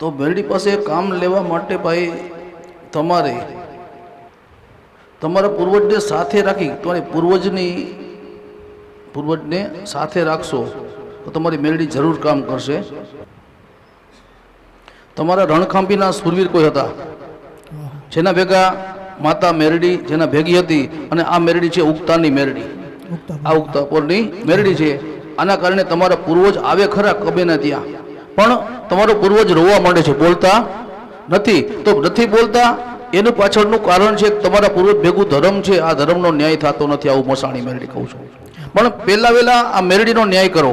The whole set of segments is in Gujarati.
તો મેરડી પાસે કામ લેવા માટે ભાઈ તમારે તમારા પૂર્વજને સાથે રાખી તમારી પૂર્વજની પૂર્વજને સાથે રાખશો તો તમારી મેરડી જરૂર કામ કરશે. તમારા રણખાંભીના સુરવીર કોઈ હતા? જેના ભેગા માતા મેરડી જેના ભેગી હતી અને આ મેરડી છે ઉગતાની મેરડી. આ ઉગતા પોરની મેરડી છે. આના કારણે તમારા પૂર્વજ આવે ખરા કબેના ત્યાં? પણ તમારો પૂર્વજ રોવા માંડે છે, બોલતા નથી. તો નથી બોલતા? એનું પાછળનું કારણ છે, તમારા પૂર્વજ ભેગું ધર્મ છે, આ ધર્મનો ન્યાય થતો નથી, આવું મસાણી મેરડી કહું છું. પણ પહેલાં વહેલા આ મેરડીનો ન્યાય કરો.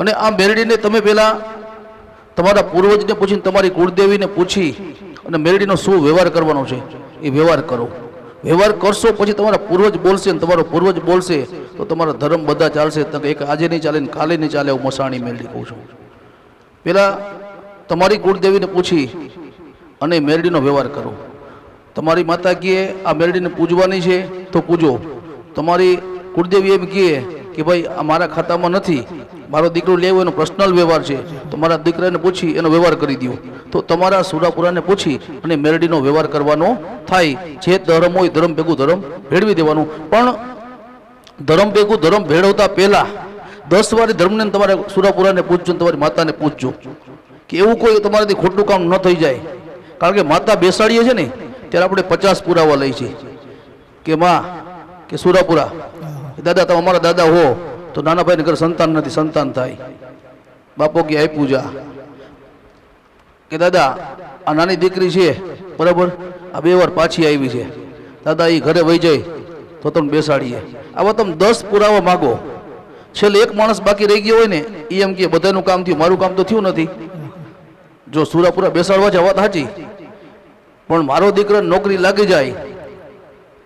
અને આ મેરડીને તમે પહેલાં તમારા પૂર્વજને પૂછીને તમારી કુળદેવીને પૂછી અને મેરડીનો શું વ્યવહાર કરવાનો છે, એ વ્યવહાર કરો. વ્યવહાર કરશો પછી તમારા પૂર્વજ બોલશે ને તમારો પૂર્વજ બોલશે તો તમારા ધર્મ બધા ચાલશે. એક આજે નહીં ચાલે ને કાલે નહીં ચાલે એવું મસાણી મેરડી કહું છું. પહેલાં તમારી કુળદેવીને પૂછી અને મેરડીનો વ્યવહાર કરો. તમારી માતા કહે આ મેરડીને પૂજવાની છે તો પૂજો. તમારી કુળદેવી એમ કહે કે ભાઈ, આ મારા ખાતામાં નથી. મારો દીકરો લેવો એનો પર્સનલ વ્યવહાર છે. તો મારા દીકરાને પૂછી એનો વ્યવહાર કરી દો તો તમારા સુરાપુરાને પૂછી અને મેરડીનો વ્યવહાર કરવાનો થાય. જે ધર્મ હોય ધર્મ ભેગું ધર્મ ભેળવી દેવાનું. પણ ધર્મ ભેગું ધર્મ ભેળવતા પહેલા દસ વાર ધર્મને તમારે સુરાપુરાને પૂછજો તમારી માતાને પૂછજો કે એવું કોઈ તમારાથી ખોટું કામ ન થઈ જાય. કારણ કે માતા બેસાડીએ છે ને, ત્યારે આપણે પચાસ પુરાવા લઈ છીએ. કે માં, કે સુરાપુરા. દાદા, તમે અમારા દાદા હો, તો નાના ભાઈને ઘરે સંતાન નથી, સંતાન થાય. બાપો કે આપ્યું જા. કે દાદા, આ નાની દીકરી છે, બરાબર? આ બે વાર પાછી આવી છે. દાદા એ ઘરે વહી જાય, તો તમે બેસાડીએ. આવા તમે દસ પુરાવા માગો. છેલ્લે એક માણસ બાકી રહી ગયો હોય ને એ એમ કે બધાનું કામ થયું, મારું કામ તો થયું નથી. જો સુરાપુરા બેસાડવા જવા સાચી, પણ મારો દીકરા નોકરી લાગી જાય,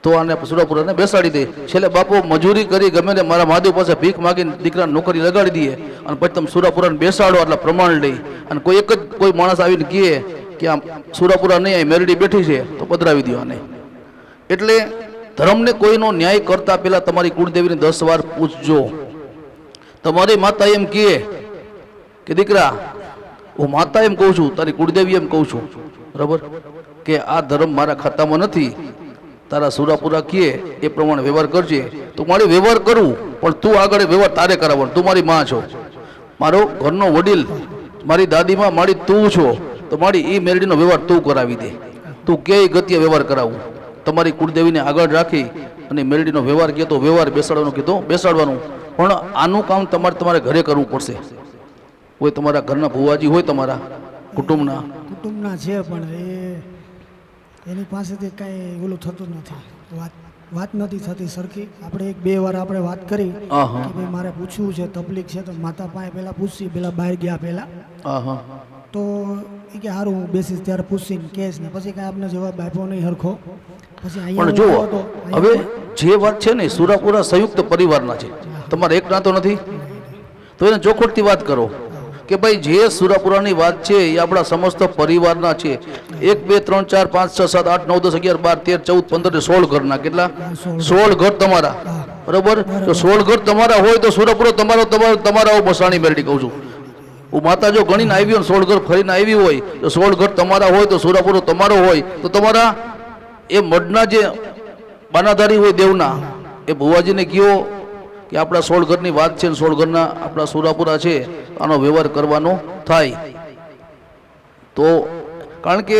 તો આને સુરાપુરાને બેસાડી દે. છેલ્લે બાપો મજૂરી કરી ગમે ને મારા મહાદેવ પાસે ભીખ માગીને દીકરાને નોકરી લગાડી દઈએ અને પછી તમે સુરાપુરાને બેસાડો એટલે પ્રમાણ લઈ. અને કોઈ એક જ કોઈ માણસ આવીને કહે કે આમ સુરાપુરા નહીં, અહીં મેરડી બેઠી છે, તો પધરાવી દો આને. એટલે ધર્મને કોઈનો ન્યાય કરતા પહેલાં તમારી કુળદેવીને દસ વાર પૂછજો. તમારી માતા એમ કહે કે દીકરા, હું માતા એમ કહું છું, તારી કુળદેવી એમ કહું છું. બરાબર? કે આ ધર્મ મારા ખાતામાં નથી. તારા સુરાપુરા કહે, એ પ્રમાણે વ્યવહાર કરજે. તો મારે વ્યવહાર કરવું પણ તું આગળ વ્યવહાર તારે કરાવવાનો. તું મારી માં છો. મારો ઘરનો વડીલ, મારી દાદીમાં મારી તું છો, તો મારી એ મેરડીનો વ્યવહાર તું કરાવી દે. તું કે ગતિએ વ્યવહાર કરાવું. તમારી કુળદેવીને આગળ રાખી અને મેરડીનો વ્યવહાર કહેતો, વ્યવહાર બેસાડવાનો કીધો બેસાડવાનું. પણ આનું કામ તમારે તમારે ઘરે કરવું પડશે. કોઈ તમારા ઘરના ભુવાજી હોય તમારા કુટુંબના. કુટુંબના છે પણ એ એની પાસેથી કાંઈ ઓલું થતું નથી. વાત વાત નથી થતી સરખી. આપણે એક બે વાર આપણે વાત કરી કે ભાઈ મારે પૂછવું છે તકલીફ છે તો માતા પાસે પહેલાં પૂછી પહેલાં બહાર ગયા પહેલાં. તો એ કે સારું હું બેસીશ ત્યારે પૂછીને કેસ ને. પછી કાંઈ આપને જવાબ આપ્યો નહીં હરખો. પછી અહીંયા પણ જુઓ હવે જે વાત છે ને સુરાપુરા સંયુક્ત પરિવારના છે. તમારે એક નાતો નથી? તો એને ચોખવટથી વાત કરો કે ભાઈ, જે સુરાપુરાની વાત છે એ આપણા સમસ્ત પરિવારના છે. એક, બે, ત્રણ, ચાર, પાંચ, છ, સાત, આઠ, નવ, દસ, અગિયાર, બાર, તેર, ચૌદ, પંદર સોળ ઘરના. કેટલા? સોળ ઘર તમારા. બરોબર? તો સોળ ઘર તમારા હોય તો સુરાપુરો તમારો તમારો, તમારા હું મસાણી મેરડી કહું છું. હું માતા જો ગણીને આવી હોય સોળ ઘર ફરીને આવી હોય, તો સોળ ઘર તમારા હોય તો સુરાપુરો તમારો હોય. તો તમારા એ મઢના જે બાનાધારી હોય દેવના, એ ભુવાજીને કયો કે આપણા સોળ ઘરની વાત છે સોળ ઘરના આપણા સુરાપુરા છે, આનો વ્યવહાર કરવાનો થાય. તો કારણ કે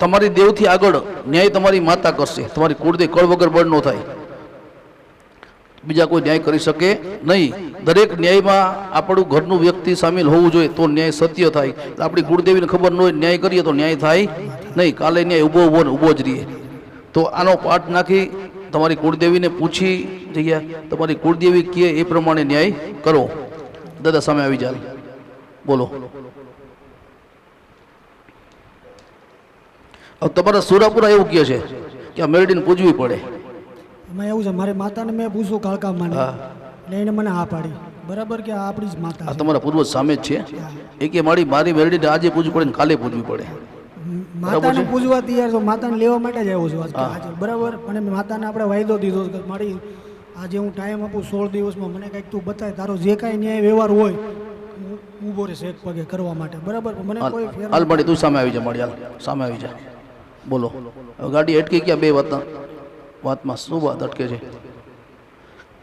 તમારી દેવથી આગળ ન્યાય તમારી માતા કરશે, તમારી કુળદે કળ વગર બળ ન થાય. બીજા કોઈ ન્યાય કરી શકે નહીં. દરેક ન્યાયમાં આપણું ઘરનું વ્યક્તિ સામેલ હોવું જોઈએ તો ન્યાય સત્ય થાય. આપણી કુળદેવીને ખબર ન હોય ન્યાય કરીએ તો ન્યાય થાય નહીં. કાલે ન્યાય ઊભો ઊભો ને ઊભો જ રહીએ. તો આનો પાઠ નાખી તમારી કુળદેવીને પૂછી જઈએ. તમારી કુળદેવી કહે એ પ્રમાણે ન્યાય કરો. દાદા સામે આવી જાય બોલો. હવે તમારા સુરાપુરા એવું કહે છે કે આ મેરડીને પૂજવી પડે. એમાં એવું છે મારી માતાને મેં પૂછ્યું કાળકા માને. એટલે એને મને હા પાડી. બરાબર કે આ આપણી જ માતા તમારા પૂર્વજ સામે જ છે. એ કે મારી મારી મેરડીને આજે પૂજવી પડે ને કાલે પૂજવી પડે. માતાને પૂજવા તૈયાર છો માતાને લેવા માટે જ આવ્યો છું આજ આજે બરાબર? અને માતાને આપણે વાયદો દીધો કે મારી આજે હું ટાઈમ આપું સોળ દિવસમાં. મને કંઈક તું બતાય તારો જે કાંઈ ન્યાય વ્યવહાર હોય હું ઊભો રહેશે એક પગે કરવા માટે. બરાબર? મને કોઈ હાલ મળી તું સામે આવી જા મળી હાલ સામે આવી જા. બોલો. હવે ગાડી અટકી ગયા બે વાતના? વાતમાં શું વાત અટકે છે?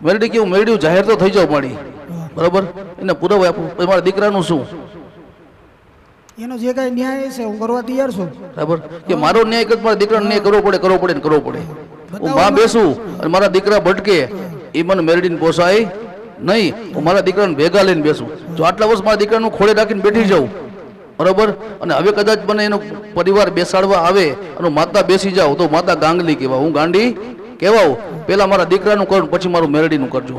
મેરડી કેવું? મેળ્યું? જાહેર તો થઈ જાવ મળી બરાબર? એને પૂરવ આપું. મારા દીકરાનું શું? એનો જે કાંઈ ન્યાય છે હું કરવા તૈયાર છું. બરાબર? કે મારો ન્યાય કદ મારા દીકરાનો ન્યાય કરવો પડે કરવો પડે ને કરવો પડે. હું માં બેસું અને મારા દીકરા ભટકે એ મને મેરડીને પોસાય નહીં. હું મારા દીકરાને ભેગા લઈને બેસું. જો આટલા વર્ષ મારા દીકરાનું ખોળે રાખીને બેઠી જાઉં બરાબર? અને હવે કદાચ મને એનો પરિવાર બેસાડવા આવે અને માતા બેસી જાવ તો માતા ગાંગલી કહેવા હું ગાંડી કહેવાઉં. પહેલાં મારા દીકરાનું કરું પછી મારું મેરડીનું કરજો.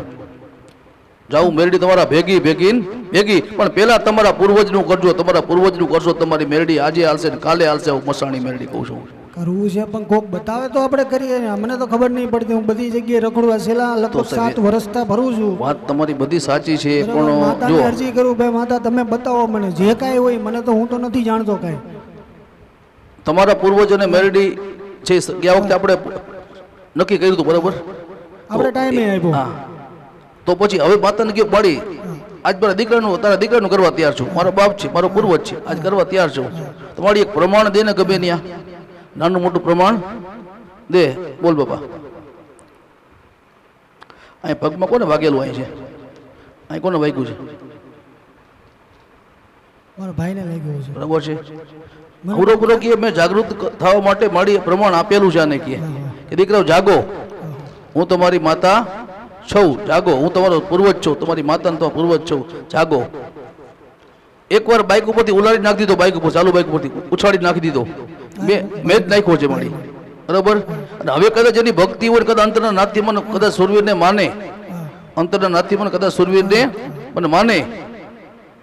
જાઉં મેરડી તમારા ભેગી ભેગી ભેગી. પણ પહેલા તમારા પૂર્વજનું કરજો તમારા પૂર્વજનું કરશો તમારી મેરડી આજે હાલશે ને કાલે હાલશે હું મસાણી મેરડી કહું છું. કરવું છે પણ કોક બતાવે તો આપણે કરીએ. ને મને તો ખબર નહીં પડતી હું બધી જગ્યાએ રખડવા છેલ્લા લગભગ સાત વર્ષતા ભરું છું. વાત તમારી બધી સાચી છે પણ જો અરજી કરું ભાઈ માતા તમે બતાવો મને જે કાંઈ હોય મને તો હું તો નથી જાણતો કાંઈ. તમારા પૂર્વજોને મેરડી છે ગયા વખતે આપણે નક્કી કર્યું હતું બરાબર? આપણે ટાઈમે આપ્યો. હા. તો પછી હવે માતાને કયો પાડી આજ મારા દીકરાનું તારા દીકરાનું કરવા તૈયાર છું. મારો બાપ છે મારો પૂર્વજ છે આજ કરવા તૈયાર છું. તમારી એક પ્રમાણ દે ને ગમે ત્યાં. નાનું મોટું પ્રમાણ દે. બોલ બાપા. અહીં પગમાં કોને વાગેલું અહીં છે? અહીં કોને વાગ્યું છે? મારા ભાઈને લાગ્યો છે. બરાબર છે. પૂરો પૂરો કે મેં જાગૃત થવા માટે મારી પ્રમાણ આપેલું છે આને કે કે દીકરાઓ જાગો. હું તમારી માતા છું. જાગો, હું તમારો પૂર્વજ છું. તમારી માતાનો તમારો પૂર્વજ છું. જાગો. એકવાર બાઇક ઉપરથી ઉલાડી નાખી દીધો બાઇક ઉપર, ચાલુ બાઇક ઉપરથી. ઉછાળી નાખી દીધો. મેં મેં જ નાખ્યો છે મારી. બરાબર? અને હવે કદાચ એની ભક્તિ હોય, કદાચ અંતરના નાથથી મને કદાચ સુરવીરને માને. અંતરના નાથથી મને કદાચ સુરવીરને મને માને.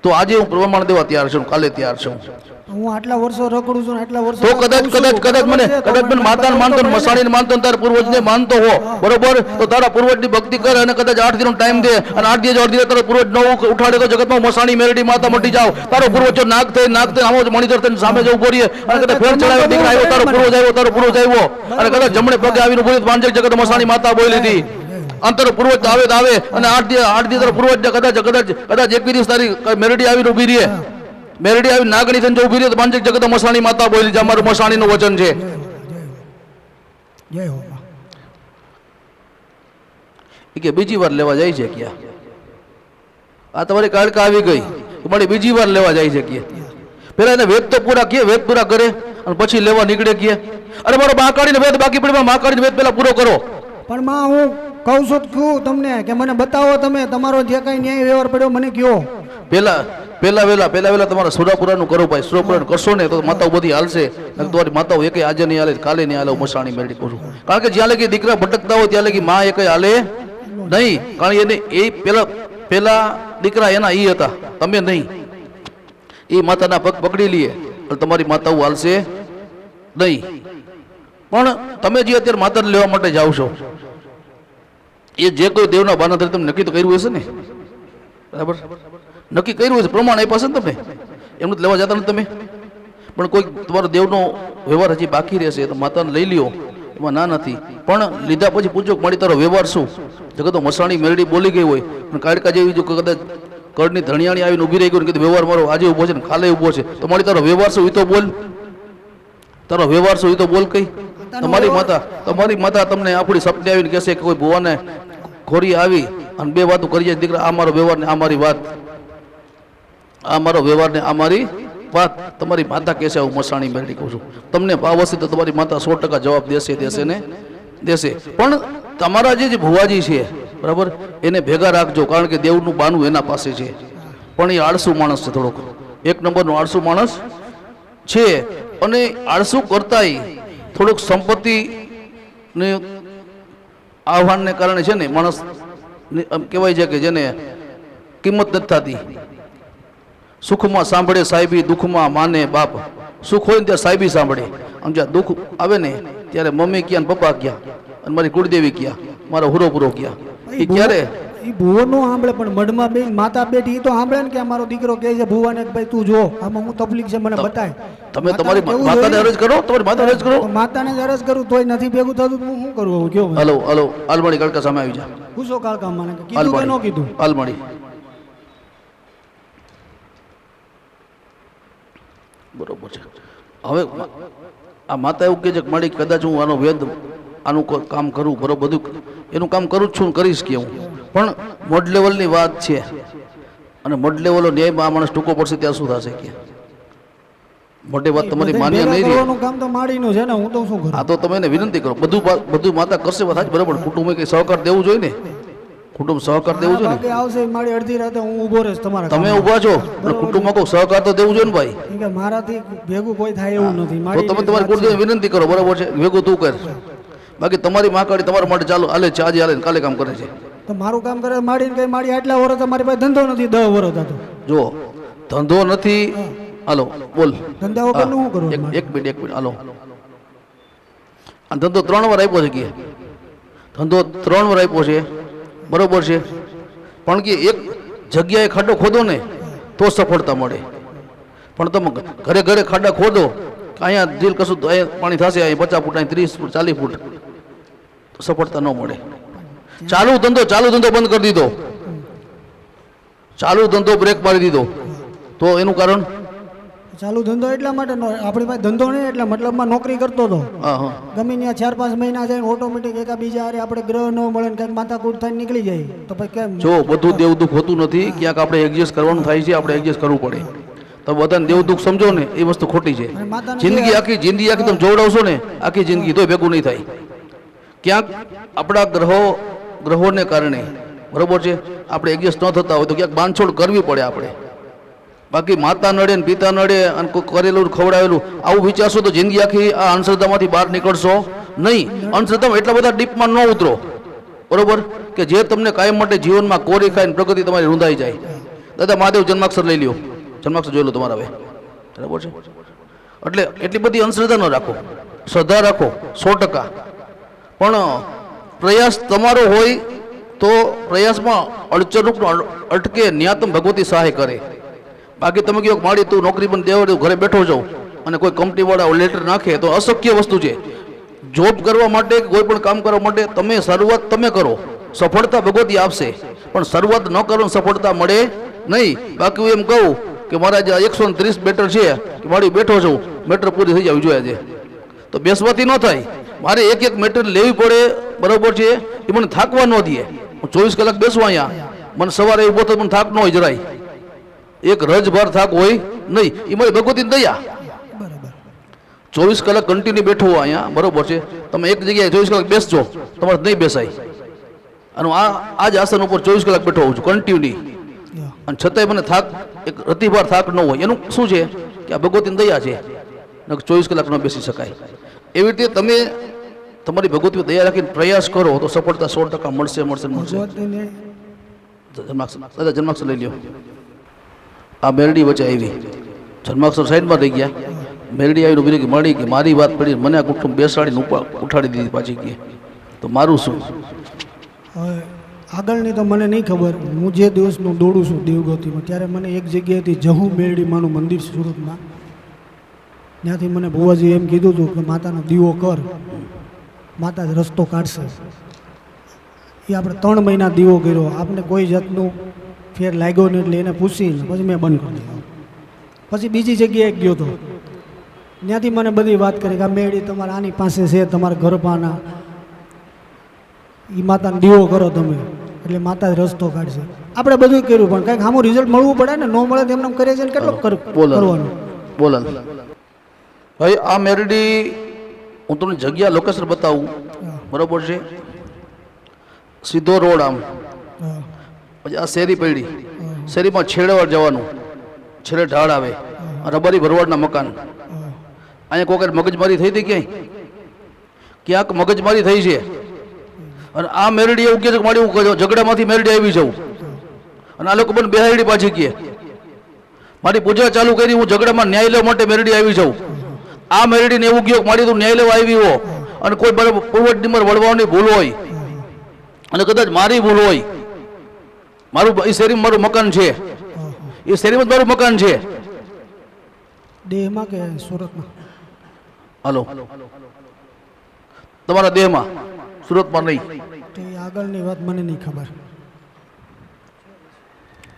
તો આજે હું પ્રમાણ દેવા તૈયાર છું, કાલે તૈયાર છું. હું આટલા વર્ષો રખડું છું આટલા વર્ષો તો કદાચ કદાચ કદાચ મને કદાચ મને માતાને માનતો મસાણીને માનતો તારા પૂર્વજને માનતો હો. બરોબર? તો તારા પૂર્વજની ભક્તિ કર અને કદાચ આઠ દિનનો ટાઈમ દે અને આઠ દિવસ અડધી તારા પૂર્વજ નવું ઉઠાડે તો જગતમાં મસાણી મેરડી માતા મટી જાવ તારો પૂર્વજ જો નાગ થઈ નાગ થઈ આવો જ મણિધર થઈને સામે જવું પડીએ અને કદાચ ફેર ચડાવે દીકરા આવ્યો તારો પૂર્વજ આવ્યો તારો પૂર્વજ આવ્યો. અને કદાચ જમણે પગે આવીને બોલી માંજક જગત મસાણી માતા બોલી લીધી અંતર પૂર્વજ આવે આવે. અને આઠ દિવસ આઠ દિવસ પૂર્વજ કદાચ કદાચ કદાચ એકવીસ તારીખ તારી મેરડી આવીને ઊભી રહીએ. મેરડી આવી નાગણી થઈને જો ઊભી રહી તો માંજક જગત મસાણી માતા બોલી છે અમારું મસાણીનું વચન છે. એ કે બીજી વાર લેવા જાય છે ક્યાં? આ તમારી કાળકા આવી ગઈ. તમારી બીજી વાર લેવા જાય છે કે પેલા એને વેદ તો પૂરા કહે વેદ પૂરા કરે અને પછી લેવા નીકળે કે અરે મારો બા વેદ બાકી પડી મા કાઢીને વેદ પેલા પૂરો કરો. પણ માં હું કહું છું કહું તમને કે મને બતાવો તમે તમારો જે કઈ ન્યાય વ્યવહાર પડ્યો મને કયો પેલા પેલા વહેલા પહેલા વહેલા તમારા સુરાપુરાનું કરો ભાઈ સુરાપુરાનું કરશો ને તો માતાઓ બધી હાલશે. તમારી માતાઓ એકે આજે નહીં હાલે, કાલે નહીં હાલે મસાણી મેળવી કરું કારણ કે જ્યાં લગી દીકરા ભટકતા હોય, ત્યાં લગી માં એકે હાલે નહીં. કારણ એને એ પેલા પેલા દીકરા એના ઈ હતા, તમે નહીં. એ માતાના પગ પકડી લઈએ અને તમારી માતાઓ હાલશે નહીં. પણ તમે જે અત્યારે માતાને લેવા માટે જાઓ છો, એ જે કોઈ દેવના બાના તમને તમે નક્કી તો કર્યું હશે ને? બરાબર? નક્કી કર્યું છે, પ્રમાણ આપ્યા છે ને તમે? એમનું જ લેવા જતા નથી તમે? પણ કોઈ તમારો દેવનો વ્યવહાર હજી બાકી રહેશે તો માતાને લઈ લ્યો. એમાં ના નથી. પણ લીધા પછી પૂછો મારી તારો વ્યવહાર શું? જગતો મસાણી મેરડી બોલી ગઈ હોય પણ કાળકા જેવી જો કદાચ કડની ધણિયાણી આવીને ઊભી રહી ગયું ને કીધું, વ્યવહાર મારો આજે ઊભો છે ને ખાલે ઊભો છે. તો મારી તારો વ્યવહાર શું? એ તો બોલ. તારો વ્યવહાર શું? એ તો બોલ કઈ. તમારી માતા તમારી માતા તમને આપણી સપને આવીને કહેશે કે કોઈ ભુવાને ખોરી આવી અને બે વાતો કરી જાય, દીકરા, આ મારો વ્યવહાર ને આ મારી વાત. આ મારો વ્યવહાર ને આ મારી વાત તમારી માતા કહેશે હું મસાણી મેળવી કહું છું. તમને ભાવ હશે તો તમારી માતા સો ટકા જવાબ દેશે દેશે ને દેશે. પણ તમારા જે ભુવાજી છે, બરાબર, એને ભેગા રાખજો, કારણ કે દેવનું બાનું એના પાસે છે. પણ એ આળસુ માણસ છે થોડોક. એક નંબરનો આળસુ માણસ છે. અને આળસુ કરતાંય થોડુંક સંપત્તિ ને આહ્વાનને કારણે છે ને માણસ આમ કહેવાય છે કે જેને કિંમત નથી થતી. સુખમાં સાંભળે સાહેબી દુઃખમાં માને બાપ. સુખ હોય ને ત્યાં સાહેબી સાંભળે. આમ જ્યાં દુઃખ આવે ને ત્યારે મમ્મી ગયા ને પપ્પા ગયા અને મારી કુળદેવી ગયા મારો હુરો પૂરો ગયા એ ક્યારે? એ ભૂવો નો સાંભળે પણ મઢમાં બે માતા બેઠી એ તો સાંભળે ને કે આ દીકરો કહે છે ભૂવાને કે ભાઈ તું જો આમાં હું તકલીફ છે મને બતાય. તમે તમારી માતાને અરજ કરો તમારી માતાને અરજ કરો. માતાને અરજ કરું તોય નથી ભેગું થતું હું શું કરું હવે હલો હલો આલમણી કડકા સામે આવી જા. પૂછો કાળકા મને કીધું કે ન કીધું? આલમણી બરોબર છે. હવે આ માતા એવું કહે છે કે મારી કદાચ હું આનો વેદ આનું કામ કરું બરોબર બધું એનું કામ કરું જ છું કરીશ કે હું. પણ મોડ લેવલની વાત છે. અને મોડ લેવલનો ન્યાય આ માણસ ટૂંકો પડશે ત્યાં શું થશે કે? મોટી વાત તમારી માન્ય નહીં રહી. કામ તો માડીનું છે ને હું તો શું કરું? આ તો તમે એને વિનંતી કરો. બધું બધું માતા કરશે વાત બરાબર. કુટુંબે કઈ સહકાર દેવું જોઈએ ને? કુટુંબ સહકાર દેવું જોઈએ ને? આવશે મારી અડધી રાતે હું ઊભો રહીશ તમારા તમે. ઊભા છો અને કુટુંબમાં કોઈ સહકાર તો દેવું જોઈએ ને ભાઈ? કે મારાથી ભેગું કોઈ થાય એવું નથી. મારી તમે તમારી ગુરુદેવ વિનંતી કરો બરાબર છે? ભેગું તું કર. બાકી તમારી માકાડી તમારા માટે ચાલો હાલે છે આજે હાલે કાલે કામ કરે છે. તો મારું કામ કરે માડીને કઈ માડી આટલા વર્ષ મારી પાસે ધંધો નથી દસ વર્ષ હતો. જો ધંધો નથી હાલો બોલ. ધંધા વગર શું કરું? એક એક મિનિટ એક મિનિટ હાલો. આ ધંધો ત્રણ વાર આપ્યો છે કે? ધંધો ત્રણ વાર આપ્યો છે. બરોબર છે? પણ કે એક જગ્યાએ ખાડો ખોદો ને, તો સફળતા મળે. પણ તમે ઘરે ઘરે ખાડા ખોદો અહીંયા દિલ કશું અહીંયા પાણી થશે અહીં પચાસ ફૂટ અહીં ત્રીસ ફૂટ, ચાલીસ ફૂટ, તો સફળતા ન મળે. ચાલુ ધંધો ચાલુ ધંધો બંધ કરી દીધો. ચાલુ ધંધો બ્રેક મારી દીધો. તો એનું કારણ? ચાલુ ધંધો એટલા માટે આપણી પાસે ધંધો નહીં એટલે મતલબમાં નોકરી કરતો હતો. ગમે ત્યાં ચાર પાંચ મહિના જાય ઓટોમેટિક એકા બીજા હારે આપણે ગ્રહ ન મળે ને કંઈક માથાકૂટ થઈને નીકળી જાય. તો પછી કેમ? જો બધું દેવ દુઃખ હોતું નથી ક્યાંક આપણે એડજસ્ટ કરવાનું થાય છે આપણે એડજસ્ટ કરવું પડે. તો બધાને દેવ દુઃખ સમજો ને એ વસ્તુ ખોટી છે. જિંદગી આખી જિંદગી આખી તમે જોવડાવશો ને આખી જિંદગી તોય ભેગું નહીં થાય. ક્યાંક આપણા ગ્રહો ગ્રહોને કારણે બરોબર છે? આપણે એડજસ્ટ ન થતા હોય તો ક્યાંક બાંધછોડ કરવી પડે આપણે. બાકી માતા નડે ને પિતા નડે અને કોઈ કરેલું ખવડાવેલું, આવું વિચારશો તો જિંદગી આખી આ અંધશ્રદ્ધામાંથી બહાર નીકળશો નહીં. અંધશ્રદ્ધામાં એટલા બધા ડીપમાં ન ઉતરો. બરોબર? કે જે તમને કાયમ માટે જીવનમાં કોરી ખાઈને પ્રગતિ તમારી રૂંધાઈ જાય. દાદા, મહાદેવ જન્માક્ષર લઈ લ્યો. જન્માક્ષર જોઈ લો તમારા હવે. બરાબર છે? એટલે એટલી બધી અંધશ્રદ્ધા ન રાખો. શ્રદ્ધા રાખો, સો ટકા. પણ પ્રયાસ તમારો હોય તો પ્રયાસમાં અડચરૂપ અટકે, ન્યાતમ ભગવતી સહાય કરે. બાકી તમે કહો માડી તું નોકરી પણ દેવડે ઘરે બેઠો છો અને કોઈ કંપનીવાળા લેટર નાખે તો અશક્ય વસ્તુ છે. જોબ કરવા માટે કોઈ પણ કામ કરવા માટે તમે શરૂઆત તમે કરો. સફળતા ભગવતી આપશે. પણ શરૂઆત ન કરો સફળતા મળે નહીં. બાકી હું એમ કહું કે મારા જે એકસો ત્રીસ બેટર છે કે મારી બેઠો છું મેટર પૂરી થઈ જવી જોઈએ આજે તો બેસવાથી ન થાય. મારે એક એક મેટર લેવી પડે, બરાબર છે? એ મને થાકવા ન દે. હું ચોવીસ કલાક બેસું અહીંયા. મને સવારે ઊભો તો મને થાક ન હોય જરાય. એક રજભર થાક હોય નહીં. એ ભગવતી દયા. બરાબર. ચોવીસ કલાક કન્ટિન્યુ બેઠો હો અહીંયા. બરોબર છે. તમે એક જગ્યાએ ચોવીસ કલાક બેસજો. તમારે નહીં બેસાય. અને આ આ જ આસન ઉપર ચોવીસ કલાક બેઠો હોઉં છું કન્ટિન્યુ અને છતાંય મને થાક એક રતિભાર થાક ન હોય. એનું શું છે? કે આ ભગવતીની દયા છે. ચોવીસ કલાક ન બેસી શકાય. એવી રીતે તમે તમારી ભગવતી દયા રાખીને પ્રયાસ કરો તો સફળતા સો ટકા મળશે મળશે મળશે. જન્માક્ષર દાદા જન્માક્ષર લઈ લ્યો. આ મેરડી વચ્ચે આવી. જન્માક્ષર સાઈડમાં થઈ ગયા. મેરડી આવીને બીજી મળી કે, મારી વાત પડી મને આ કુટુંબ બેસાડીને ઉઠાડી દીધી પાછી ગઈ તો મારું શું? આગળની તો મને નહીં ખબર. હું જે દિવસનું દોડું છું દેવગતિમાં, ત્યારે મને એક જગ્યાએથી જહુ માનું મંદિર સુરતમાં. ત્યાંથી મને ભુવાજી એમ કીધું હતું કે, માતાનો દીવો કર. માતા રસ્તો કાઢશે. એ આપણે ત્રણ મહિના દીવો કર્યો. આપણે કોઈ જાતનું ફેર લાગ્યો ને એટલે એને પૂછીને પછી મેં બંધ કરી દીધું. પછી બીજી જગ્યાએ ગયો હતો ત્યાંથી મને બધી વાત કરી કે આ મેળી તમારે આની પાસે છે તમારા ગરબાના. એ માતાને દીવો કરો તમે એટલે માતા રસ્તો કાઢશે. આપણે બધું કર્યું પણ કંઈક આમું રિઝલ્ટ મળવું પડે ને ન મળે તો એમને કરે છે ને કેટલો કરવાનું. બોલો. ભાઈ આ મેરડી હું તમને જગ્યા લોકેશન બતાવું. બરોબર છે? સીધો રોડ આમ. પછી આ શેરી પડી. શેરીમાં છેડવાર જવાનું. છેડે ઢાળ આવે. રબારી ભરવાડના મકાન. અહીંયા કોઈ મગજમારી થઈ હતી ક્યાંય? ક્યાંક મગજમારી થઈ છે. અને આ મેરડી એવું કહે છે મારી હું ઝઘડામાંથી મેરડી આવી જાઉં. અને આ લોકો પણ બેહાડી પાછી કહે. મારી પૂજા ચાલુ કરી, હું ઝઘડામાં ન્યાય લેવા માટે મેરડી આવી જાઉં. આ મેરડીને એવું કહ્યું મારી તું ન્યાય લેવા આવી હો. અને કોઈ બરાબર પૂર્વજ નિમર વળવાની ભૂલ હોય. અને કદાચ મારી ભૂલ હોય. મારું એ શેરીમાં મારું મકાન છે. એ શેરીમાં મારું મકાન છે. દેહમાં કે સુરતમાં? હલો. તમારા દેહમાં? સુરતમાં નહીં. આગળની વાત મને નહીં ખબર.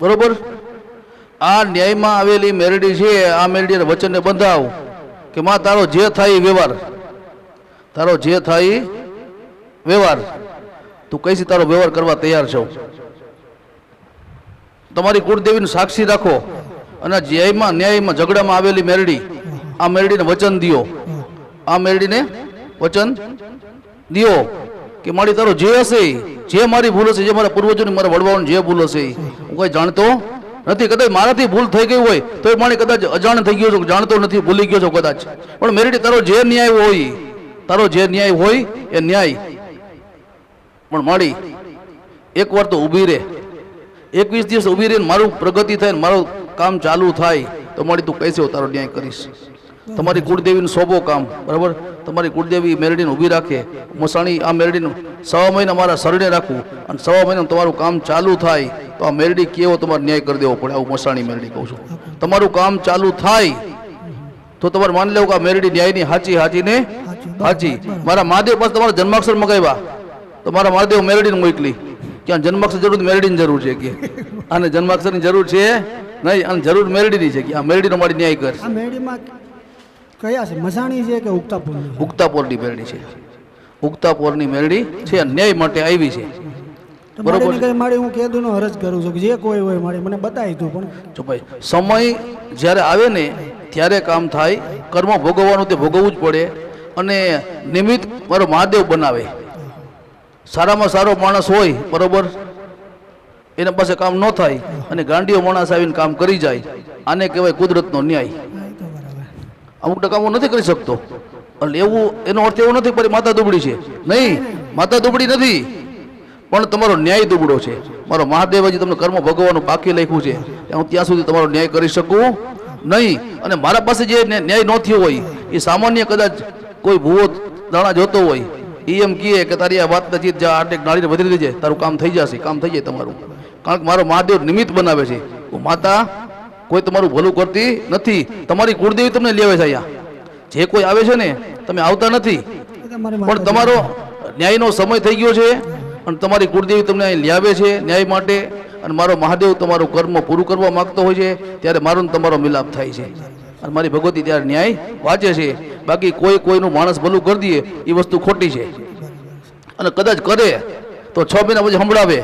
બરોબર? આ ન્યાયમાં આવેલી મેરડી છે આ મેરડીને વચનને બંધાવ કે માં તારો જે થાય વ્યવહાર. તારો જે થાય વ્યવહાર. તું કઈ તારો વ્યવહાર કરવા તૈયાર છો. તમારી કુળદેવીનું સાક્ષી રાખો અને ન્યાયમાં ન્યાયમાં ઝઘડામાં આવેલી મેરડી, આ મેરડીને વચન દિયો. આ મેરડીને વચન દિયો કે મારી તારો જે હશે જે મારી ભૂલ હશે, જે મારા પૂર્વજોની મારા વડવાઓની જે ભૂલ હશે હું કઈ જાણતો નથી. કદાચ મારાથી ભૂલ થઈ ગઈ હોય, તો એ કદાચ અજાણ થઈ ગયો છું જાણતો નથી, ભૂલી ગયો છો કદાચ. પણ મેરડી તારો જે ન્યાય હોય તારો જે ન્યાય હોય એ ન્યાય. પણ મારી એક વાર તો ઊભી રહે. એકવીસ દિવસ ઊભી રહીને મારું પ્રગતિ થાય ને મારું કામ ચાલુ થાય તો મારી તું હું તારો ન્યાય કરીશ? તમારી કુળદેવીનું શોભો કામ બરાબર? તમારી કુળદેવી મેરડીને ઊભી રાખે. મસાણી આ મેરડીનું સવા મહિના મારા શરણે રાખવું અને સવા મહિના તમારું કામ ચાલુ થાય તો આ મેરડી કેવો તમારે ન્યાય કરી દેવો પડે આવું મસાણી મેરડી કહું છું. તમારું કામ ચાલુ થાય તો તમારે માની લેવું કે આ મેરડી ન્યાયની હાચી હાચીને હાચી. મારા મહાદેવ પાસે તમારા જન્માક્ષર મગાવ્યા. તો મારા મહાદેવ મેરડીને મોકલી. ક્યાં જન્માક્ષર જરૂર મેરડીની જરૂર છે કે. અને જન્માક્ષરની જરૂર છે નહીં અને જરૂર મેરડીની છે કે. આ મેરડીનો મારી ન્યાય કર આ મેરડીમાં કયા છે? મસાણી છે કે ઉગતાપોર? ઉગતાપોરની મેરડી છે. ઉગતાપોરની મેરડી છે ન્યાય માટે આવી છે. બરોબર મારી હું કેદુનો હરજ કરું છું કે જે કોઈ હોય મારી મને બતાવી તું પણ. જો ભાઈ સમય જ્યારે આવે ને ત્યારે કામ થાય. કર્મ ભોગવવાનું તે ભોગવવું જ પડે. અને નિમિત્ત મારો મહાદેવ બનાવે. સારામાં સારો માણસ હોય, બરોબર? એના પાસે કામ ન થાય અને ગાંડીઓ માણસ આવીને કામ કરી જાય. આને કહેવાય કુદરતનો ન્યાય. અમુક ટકા હું નથી કરી શકતો. એટલે એવું, એનો અર્થ એવો નથી પણ માતા દુબળી છે. નહીં, માતા દુબળી નથી. પણ તમારો ન્યાય દુબળો છે. મારો મહાદેવ હજી તમને કર્મ ભગવાનનું બાકી લખ્યું છે. હું ત્યાં સુધી તમારો ન્યાય કરી શકું નહીં. અને મારા પાસે જે ન્યાય ન થયો હોય, એ સામાન્ય કદાચ કોઈ ભૂવો દાણા જોતો હોય એ એમ કહે કે તારી આ વાત નથી જા આટેક નાળીને વધરી દેજે તારું કામ થઈ જશે કામ થઈ જાય તમારું. કારણ કે મારો મહાદેવ નિમિત્ત બનાવે છે. માતા કોઈ તમારું ભલું કરતી નથી. તમારી કુળદેવી તમને લેવે છે અહીંયા. જે કોઈ આવે છે ને તમે આવતા નથી. પણ તમારો ન્યાયનો સમય થઈ ગયો છે અને તમારી કુળદેવી તમને અહીં લ્યાવે છે ન્યાય માટે. અને મારો મહાદેવ તમારું કર્મ પૂરું કરવા માંગતો હોય છે ત્યારે મારો ને તમારો મિલાપ થાય છે. અને મારી ભગવતી ત્યારે ન્યાય વાંચે છે. બાકી કોઈ કોઈનું માણસ ભલું કરી દે એ વસ્તુ ખોટી છે. અને કદાચ કરે, તો છ મહિના પછી સંભળાવે.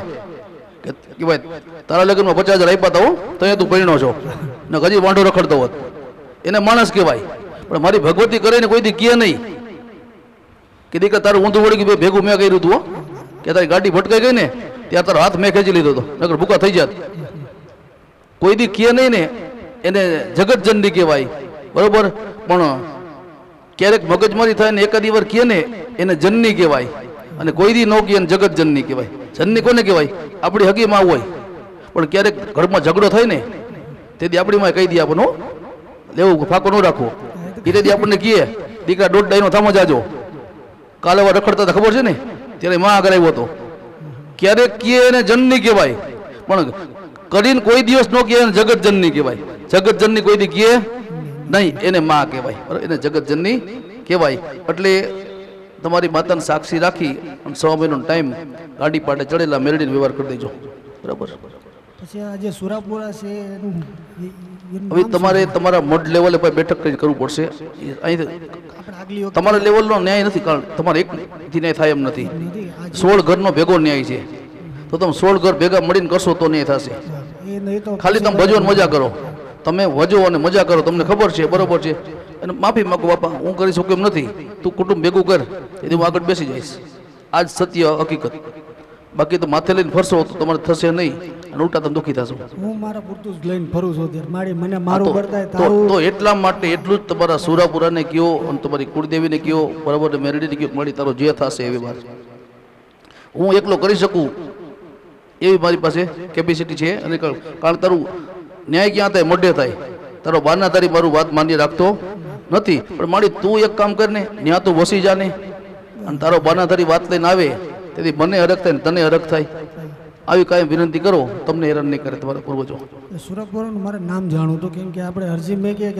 કે ભાઈ, તારા લગ્નમાં પચાસ હજાર આપ્યા હતા તો અહીંયા તું પરિણો છો. ને હજી વાંઢો રખડતો હોત. એને માણસ કહેવાય. પણ મારી ભગવતી કરે ને કોઈ દી કહે નહીં. કે દીકરા તારું ઊંધું વળી ગયું ભેગું મેં કર્યું હતું કે તારી ગાડી ભટકાઈ ગઈ ને ત્યાં તારો હાથ મેં ખેંચી લીધો હતો. નગર ભૂકા થઈ જાત. કોઈ દી કહે નહીં ને એને જગતજનની કહેવાય. બરોબર? પણ ક્યારેક મગજમારી થાય ને એકાદી વાર કહે ને એને જનની કહેવાય. અને કોઈ દી ન કહે ને જગતજનની કહેવાય. જનની કોને કહેવાય? આપણી હગીમાં હોય. પણ ક્યારેક ઘરમાં ઝઘડો થાય ને તેથી આપણી માં કહી દે આપણને હો. લેવું, ફાકો ન રાખવો તેથી આપણને કહે, દીકરા, દોઢ ડાઈનો થામો જાજો. કાલે રખડતા હતા ખબર છે ને? ત્યારે માં આગળ આવ્યો હતો. ક્યારેક કહે એને જનની કહેવાય. પણ કરીને કોઈ દિવસ ન કહે એને જગતજનની કહેવાય. જગતજનની કોઈ દી કહે નહીં એને માં કહેવાય. બરાબર? એને જગતજનની કહેવાય. એટલે તમારી માતાને સાક્ષી રાખી અને સો મહિનો ટાઈમ ગાડી પાટે ચડેલા મેરડીને વ્યવહાર કરી દેજો. બરાબર? પછી આ જે સુરાપુરા છે એનું એ- એનું હવે તમારે તમારા મઢ લેવલે પર બેઠક કરી કરવું પડશે? વખત તમારા લેવલનો ન્યાય નથી કારણ તમારે એકથી ન્યાય થાય એમ નથી. સોળ ઘરનો ભેગો ન્યાય છે. તો તમે સોળ ઘર ભેગા મળીને કરશો તો ન્યાય થશે. ખાલી તમે ભજો મજા કરો. તમે વજો અને મજા કરો તમને ખબર છે બરોબર છે. અને માફી માગો બાપા હું કરી શકું એમ નથી. તું કુટુંબ ભેગું કર એથી હું આગળ બેસી જઈશ. આજ સત્ય હકીકત. બાકી તો માથે લઈને ફરશો તો તમારે થશે નહીં અને ઉલટા તમે દુઃખી થશો. હું મારા પૂરતું જ લઈને ફરું છું અત્યારે. મારી મને મારું તો- તો તો એટલા માટે એટલું જ તમારા સુરાપુરાને કયો અને તમારી કુળદેવીને કયો બરાબર મેરડીને કયો મળી તારો જે થશે એવી વાત. હું એકલો કરી શકું? એવી મારી પાસે કેપેસિટી છે. અને કારણ તારું ન્યાય ક્યાં થાય? મોઢે થાય. તારો બારના તારી મારું વાત માન્ય રાખતો નથી. પણ મારી તું એક કામ કરને ત્યાં તું વસી જાને. અને તારો બારના તારી વાત લઈને આવે, તેથી મને હરખ થાય ને તને હરખ થાય. આવી કાંઈ વિનંતી કરો, તમને હેરાન નહીં કરે તમારા પૂર્વજો. સુરત મારે નામ જાણવું હતું, કેમ કે આપણે અરજી મેં કે